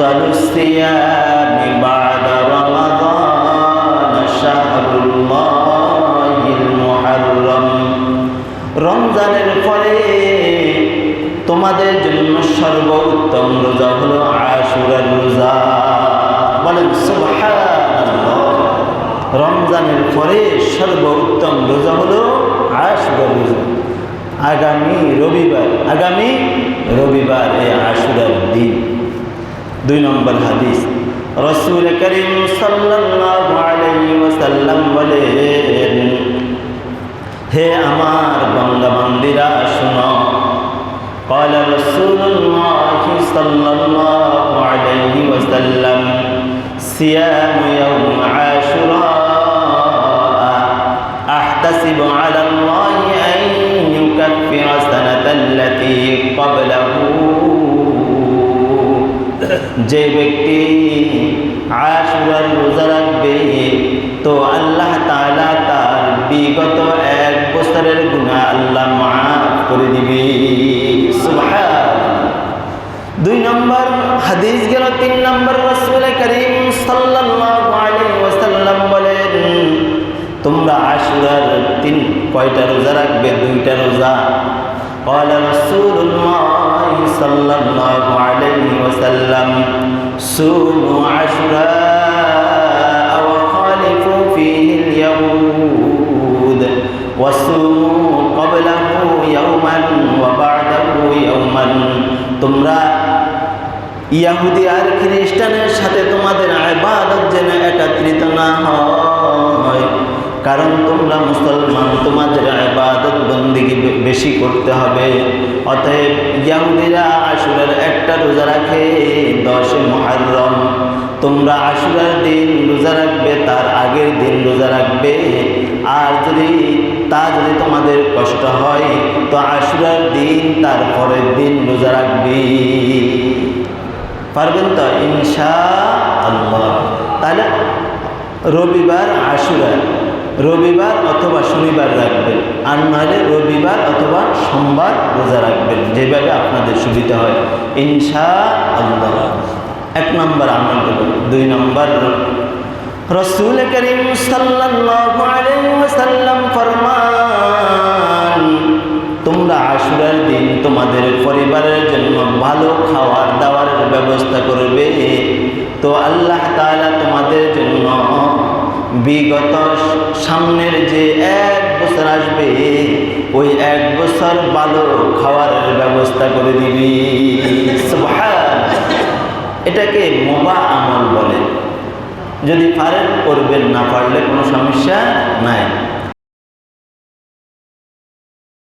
أفضل الصيام بعد رمضان شهر الله المحرم. রমজানের পরে তোমাদের জন্য সর্বোত্তম রোজা হলো আশুরার রোজা। বলেন রমজানের পরে সর্বোত্তম রোজা হলো আশুরার রোজা। আগামী রবিবার আগামী রবিবার এই আশুরার দিন। দুই নম্বর হাদিস রসুল করিম সাল্লাল্লাহু আলাইহি ওয়াসাল্লাম বলেন হে আমার বান্দা বান্দিরা শোনো قال رسول الله صلى الله عليه وسلم صيام يوم যে ব্যক্তি আশুরার রোজা রাখবে, তো আল্লাহ তালা তার বিগত এক বছরের গুণা আল্লাহ মাফ করে দিবি। দুই নম্বর হাদিস গেল, তিন নম্বর রসুল করিম সাল্লাম বলেন, তোমরা আশুরার তিন, কয়টা রোজা রাখবে? দুইটা রোজা। কয়লা রসুল্লাহ الله صلى الله عليه وسلم صوموا عشراء وخالفوا فيه اليهود وصوموا قبله يوما وبعده يوما তোমরা ইয়াহুদি আর খ্রিস্টানের সাথে তোমাদের আবাদত যেন একাত্রিত না হয় কারণ তোমরা মুসলমান, তোমাদের আবাদত বন্দিগি বেশি করতে হবে। অতএব ইয়াহুদিরা আশুরার একটা রোজা রাখে দশে মহারম তোমরা আশুরার দিন রোজা রাখবে, তার আগের দিন রোজা রাখবে। আর যদি, তা যদি তোমাদের কষ্ট হয়, তো আশুরার দিন তার পরের দিন রোজা রাখবি। পারবেন তো? ইনশা আল্লাহ। তাহলে রবিবার আশুরা। রবিবার অথবা শনিবার রাখবেন। আর নাহলে রবিবার অথবা সোমবার রোজা রাখবেন। যেভাবে আপনাদের সুবিধা হয়। ইনশা আল্লাহ এক নম্বর আমল করবেন দুই নম্বর রসুল করিম সাল্লাম ফরমান, তোমরা আশুরার দিন তোমাদের পরিবারের জন্য ভালো খাওয়ার দাওয়ারের ব্যবস্থা করবে। তো আল্লাহ তাআলা তোমাদের জন্য বিগত সামনের যে এক বছর আসবে, ওই এক বছর ভালো খাওয়ার ব্যবস্থা করে দিবি। এটাকে মোবা আমল বলে। যদি পারেন, করবেন, না পারলে কোনো সমস্যা